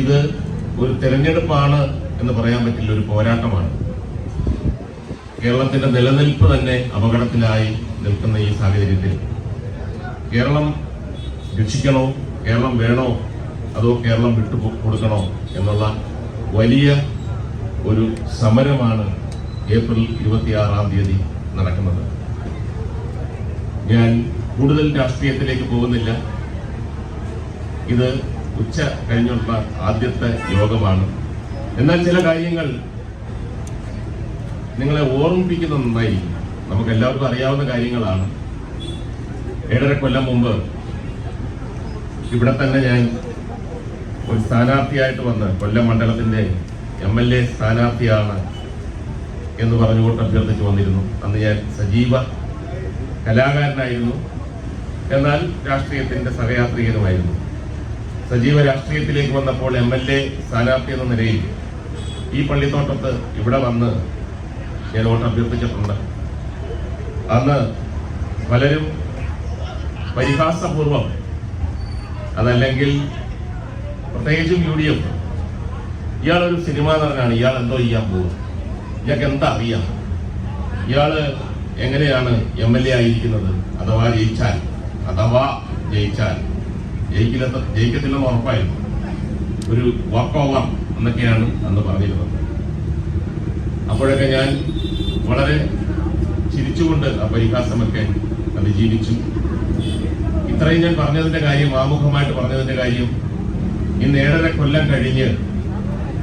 ഇത് ഒരു തെരഞ്ഞെടുപ്പാണ് എന്ന് പറയാൻ പറ്റില്ല ഒരു പോരാട്ടമാണ്. കേരളത്തിന്റെ നിലനിൽപ്പ് തന്നെ അപകടത്തിലായി നിൽക്കുന്ന ഈ സാഹചര്യത്തിൽ. കേരളം രക്ഷിക്കണോ? കേരളം വേണോ? അതോ കേരളം വിട്ടു കൊടുക്കണോ? എന്നുള്ള വലിയ ഒരു സമരമാണ് ഏപ്രിൽ ഇരുപത്തിയാറാം തീയതി നടക്കുന്നത്. ഞാൻ കൂടുതൽ രാഷ്ട്രീയത്തിലേക്ക് പോകുന്നില്ല. ഇത് ഉച്ച കഴിഞ്ഞുള്ള ആദ്യത്തെ യോഗമാണ്. എന്നാൽ ചില കാര്യങ്ങൾ നിങ്ങളെ ഓർമ്മിപ്പിക്കുന്ന നന്നായി നമുക്ക് എല്ലാവർക്കും അറിയാവുന്ന കാര്യങ്ങളാണ്. ഏഴര കൊല്ലം മുമ്പ് ഇവിടെ തന്നെ ഞാൻ ഒരു സ്ഥാനാർത്ഥിയായിട്ട് വന്ന് കൊല്ലം മണ്ഡലത്തിന്റെ എം എൽ എ സ്ഥാനാർത്ഥിയാണ് എന്ന് പറഞ്ഞുകൊണ്ട് അഭ്യർത്ഥിച്ചു വന്നിരുന്നു. അന്ന് ഞാൻ സജീവ കലാകാരനായിരുന്നു. എന്നാൽ രാഷ്ട്രീയത്തിന്റെ സഹയാത്രികനുമായിരുന്നു. സജീവ രാഷ്ട്രീയത്തിലേക്ക് വന്നപ്പോൾ എം എൽ എ സ്ഥാനാർത്ഥി എന്ന നിലയിൽ ഈ പള്ളിത്തോട്ടത്ത് ഇവിടെ വന്ന് ഞാൻ വോട്ട് അഭ്യർത്ഥിച്ചിട്ടുണ്ട്. അന്ന് പലരും പരിഹാസപൂർവം അതല്ലെങ്കിൽ പ്രത്യേകിച്ചും യു ഡി എഫ് ഇയാളൊരു സിനിമാ നടനാണ് ഇയാൾ എന്തോ ചെയ്യാൻ പോകും ഇയാൾക്ക് എന്താ അറിയാം? ഇയാൾ എങ്ങനെയാണ് എം എൽ എ ആയിരിക്കുന്നത്? അഥവാ ജയിച്ചാൽ അഥവാ ജയിച്ചാൽ. ജയിക്കില്ല ജയിക്കത്തില്ലെന്ന് ഉറപ്പായിരുന്നു. ഒരു വാക്ക് ഓവർ എന്നൊക്കെയാണ് അന്ന് പറഞ്ഞിരുന്നത്. അപ്പോഴൊക്കെ ഞാൻ വളരെ ചിരിച്ചുകൊണ്ട് ആ പരിഹാസമൊക്കെ അതിജീവിച്ചു. ഇത്രയും ഞാൻ പറഞ്ഞതിന്റെ കാര്യം ആമുഖമായിട്ട് പറഞ്ഞതിന്റെ കാര്യം ഇന്ന് ഏഴര കൊല്ലം കഴിഞ്ഞ്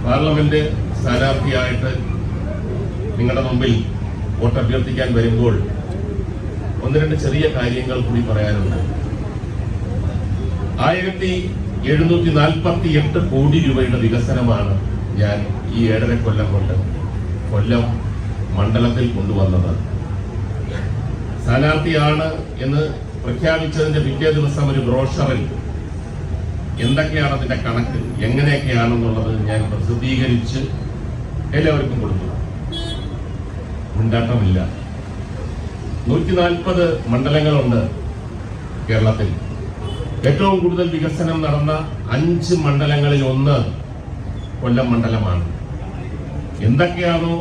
പാർലമെന്റ് സ്ഥാനാർത്ഥിയായിട്ട് നിങ്ങളുടെ മുമ്പിൽ വോട്ട് അഭ്യർത്ഥിക്കാൻ വരുമ്പോൾ ഒന്ന് രണ്ട് ചെറിയ കാര്യങ്ങൾ കൂടി പറയാനുണ്ട്. ആയിരത്തി എഴുന്നൂറ്റി നാൽപ്പത്തി എട്ട് കോടി രൂപയുടെ വികസനമാണ് ഞാൻ ഈ ഏഴര കൊല്ലം കൊണ്ട് കൊല്ലം മണ്ഡലത്തിൽ കൊണ്ടുവന്നത്. സ്ഥാനാർത്ഥിയാണ് എന്ന് പ്രഖ്യാപിച്ചതിന്റെ പിറ്റേ ദിവസം ഒരു ബ്രോഷറിൽ എന്തൊക്കെയാണ് അതിന്റെ കണക്ക് എങ്ങനെയൊക്കെയാണെന്നുള്ളത് ഞാൻ പ്രസിദ്ധീകരിച്ച് എല്ലാവർക്കും കൊടുത്തു. മുണ്ടാട്ടമില്ല നൂറ്റി നാൽപ്പത് മണ്ഡലങ്ങളുണ്ട് കേരളത്തിൽ. ഏറ്റവും കൂടുതൽ വികസനം നടന്ന അഞ്ച് മണ്ഡലങ്ങളിൽ ഒന്ന് കൊല്ലം മണ്ഡലമാണ്. എന്തൊക്കെയാണോ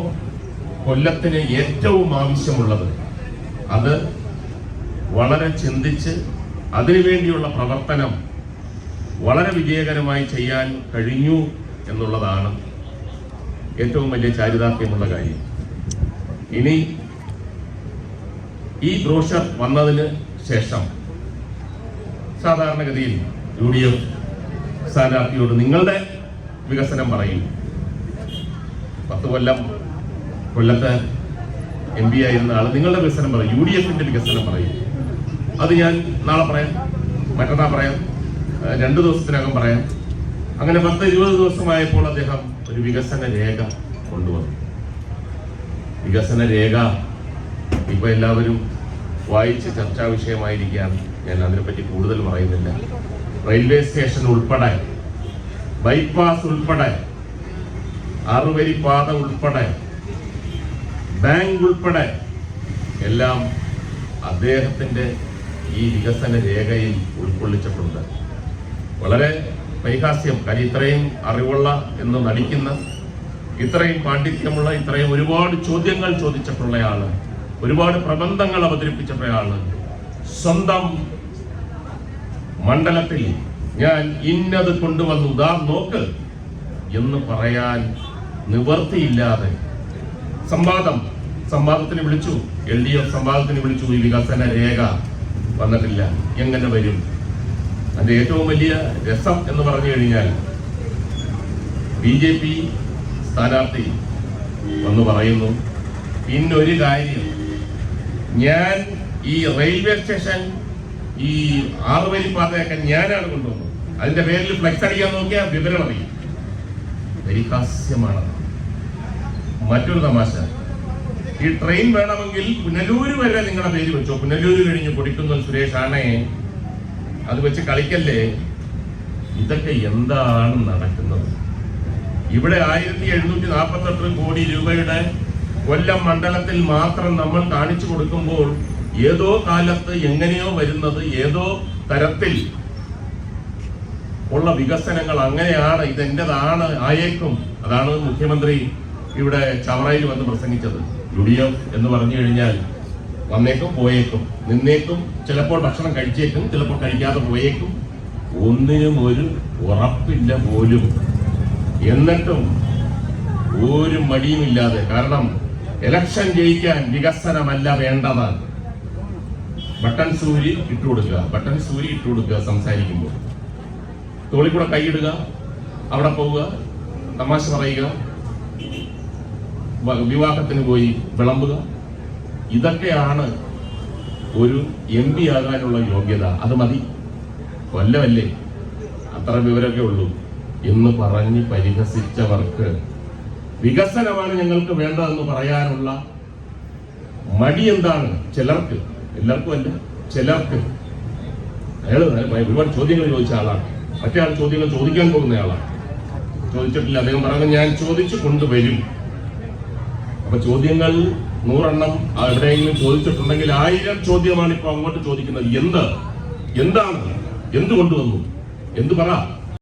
കൊല്ലത്തിന് ഏറ്റവും ആവശ്യമുള്ളത് അത് വളരെ ചിന്തിച്ച് അതിനുവേണ്ടിയുള്ള പ്രവർത്തനം വളരെ വിജയകരമായി ചെയ്യാൻ കഴിഞ്ഞു എന്നുള്ളതാണ് ഏറ്റവും വലിയ ചാരിതാർത്ഥ്യമുള്ള കാര്യം. ഇനി ഈ ബ്രോഷർ വന്നതിന് ശേഷം സാധാരണഗതിയിൽ യു ഡി എഫ് സ്ഥാനാർത്ഥിയോട് നിങ്ങളുടെ വികസനം പറയും. പത്ത് കൊല്ലം കൊല്ലത്ത് എം പി ആയിരുന്ന ആൾ നിങ്ങളുടെ വികസനം പറയും. യു ഡി എഫിന്റെ വികസനം പറയും. അത് ഞാൻ നാളെ പറയാം. മറ്റന്നാൾ പറയാം. രണ്ടു ദിവസത്തിനകം പറയാം. അങ്ങനെ പത്ത് ഇരുപത് ദിവസമായപ്പോൾ അദ്ദേഹം ഒരു വികസന രേഖ കൊണ്ടുവന്നു. വികസന രേഖ ഇപ്പൊ എല്ലാവരും വായിച്ച് ചർച്ചാ വിഷയമായിരിക്കുകയാണ്. ഞാൻ അതിനെപ്പറ്റി കൂടുതൽ പറയുന്നില്ല. റെയിൽവേ സ്റ്റേഷൻ ഉൾപ്പെടെ ബൈപ്പാസ് ഉൾപ്പെടെ ആറുവരി പാത ഉൾപ്പെടെ ബാങ്ക് ഉൾപ്പെടെ എല്ലാം അദ്ദേഹത്തിന്റെ ഈ വികസന രേഖയിൽ ഉൾക്കൊള്ളിച്ചിട്ടുണ്ട്. വളരെ പരിഹാസ്യം. കാര്യം ഇത്രയും അറിവുള്ള എന്ന് നടിക്കുന്ന ഇത്രയും പാണ്ഡിത്യമുള്ള ഇത്രയും ഒരുപാട് ചോദ്യങ്ങൾ ചോദിച്ചിട്ടുള്ളയാൾ ഒരുപാട് പ്രബന്ധങ്ങൾ അവതരിപ്പിച്ചിട്ടുള്ളയാൾ സ്വന്തം മണ്ഡലത്തിൽ ഞാൻ ഇന്നത് കൊണ്ടുവന്നു ദാ നോക്ക് എന്ന് പറയാൻ നിവർത്തിയില്ലാതെ സംവാദം സംവാദത്തിന് വിളിച്ചു. എൽ ഡി എഫ് സംവാദത്തിന് വിളിച്ചു. ഈ വികസന രേഖ വന്നിട്ടില്ല. എങ്ങനെ വരും? അതിന്റെ ഏറ്റവും വലിയ രസം എന്ന് പറഞ്ഞു കഴിഞ്ഞാൽ ബി ജെ പി സ്ഥാനാർത്ഥി വന്ന് പറയുന്നു ഇന്നൊരു കാര്യം. ഞാൻ ഈ റെയിൽവേ സ്റ്റേഷൻ ഈ ആറുവരി പാതയൊക്കെ ഞാനാണ് കൊണ്ടുവന്നത്. അതിന്റെ പേരിൽ ഫ്ലക്സ് അടിക്കാൻ നോക്കിയാൽ വിവരം അറിയും. പരിഹാസ്യമാണ് മറ്റൊരു തമാശ. ഈ ട്രെയിൻ വേണമെങ്കിൽ പുനലൂര് വരെ നിങ്ങളുടെ പേര് വെച്ചോ. പുനലൂര് കഴിഞ്ഞ് പൊടിക്കുന്ന സുരേഷ് ആണേ അത് വെച്ച് കളിക്കല്ലേ? ഇതൊക്കെ എന്താണ് നടക്കുന്നത്? ഇവിടെ ആയിരത്തി എഴുന്നൂറ്റി നാൽപ്പത്തി എട്ട് കോടി രൂപയുടെ കൊല്ലം മണ്ഡലത്തിൽ മാത്രം നമ്മൾ കാണിച്ചു കൊടുക്കുമ്പോൾ ഏതോ കാലത്ത് എങ്ങനെയോ വരുന്നത് ഏതോ തരത്തിൽ ഉള്ള വികസനങ്ങൾ അങ്ങനെയാണ് ഇതെന്റേതാണ് ആയേക്കും. അതാണ് മുഖ്യമന്ത്രി ഇവിടെ ചവറയിൽ വന്ന് പ്രസംഗിച്ചത്. യു ഡി എഫ് എന്ന് പറഞ്ഞു കഴിഞ്ഞാൽ വന്നേക്കും പോയേക്കും. നിന്നേക്കും ചിലപ്പോൾ ഭക്ഷണം കഴിച്ചേക്കും ചിലപ്പോൾ കഴിക്കാതെ പോയേക്കും. ഒന്നിനും ഒരു ഉറപ്പില്ല പോലും. എന്നിട്ടും ഒരു മടിയുമില്ലാതെ കാരണം ഇലക്ഷൻ ജയിക്കാൻ വികസനമല്ല വേണ്ടത്. ബട്ടൺ സൂരി ഇട്ടുകൊടുക്കുക ബട്ടൺ സൂരി ഇട്ടുകൊടുക്കുക സംസാരിക്കുമ്പോൾ. തോളിൽ കൂടെ കൈയിടുക അവിടെ പോവുക. തമാശ പറയുക. വിവാഹത്തിന് പോയി വിളമ്പുക. ഇതൊക്കെയാണ് ഒരു എം പി ആകാനുള്ള യോഗ്യത. അത് മതി. കൊല്ലമല്ലേ? അത്ര വിവരമൊക്കെ ഉള്ളൂ. എന്ന് പറഞ്ഞ് പരിഹസിച്ചവർക്ക് വികസനമാണ് ഞങ്ങൾക്ക് വേണ്ടതെന്ന് പറയാനുള്ള മടി എന്താണ്? ചിലർക്ക് എല്ലാവർക്കും അല്ല ചിലർക്ക്. അയാൾ ഒരുപാട് ചോദ്യങ്ങൾ ചോദിച്ച ആളാണ്. മറ്റേ ആൾ ചോദ്യങ്ങൾ ചോദിക്കാൻ പോകുന്ന ആളാണ്. ചോദിച്ചിട്ടില്ല അദ്ദേഹം പറയുന്നത് ഞാൻ ചോദിച്ചു കൊണ്ടുവരും. അപ്പൊ ചോദ്യങ്ങൾ നൂറെണ്ണം എവിടെയെങ്കിലും ചോദിച്ചിട്ടുണ്ടെങ്കിൽ ആയിരം ചോദ്യമാണ് ഇപ്പൊ അങ്ങോട്ട് ചോദിക്കുന്നത്. എന്ത്? എന്താണ്? എന്ത് കൊണ്ടുവന്നു എന്ത് പറ?